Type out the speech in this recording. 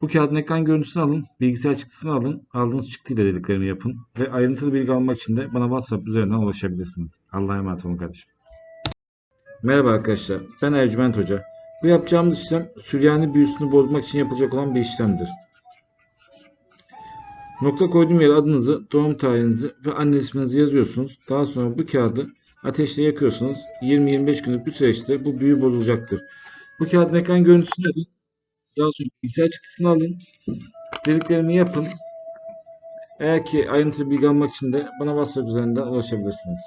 Bu kağıdın ekran görüntüsünü alın, bilgisayar çıktısını alın, aldığınız çıktıyla dediklerimi yapın ve ayrıntılı bilgi almak için de bana WhatsApp üzerinden ulaşabilirsiniz. Allah'a emanet olun kardeşim. Merhaba arkadaşlar, ben Ercüment Hoca. Bu yapacağımız işlem Süryani büyüsünü bozmak için yapılacak olan bir işlemdir. Nokta koyduğum yere adınızı, doğum tarihinizi ve anne isminizi yazıyorsunuz. Daha sonra bu kağıdı ateşle yakıyorsunuz. 20-25 günlük bir süreçte bu büyü bozulacaktır. Bu kağıdın ekran görüntüsünü alın. Daha sonra bilgisayar çıktısını alın. Dediklerimi yapın. Eğer ki ayrıntılı bilgi almak için de bana WhatsApp üzerinden ulaşabilirsiniz.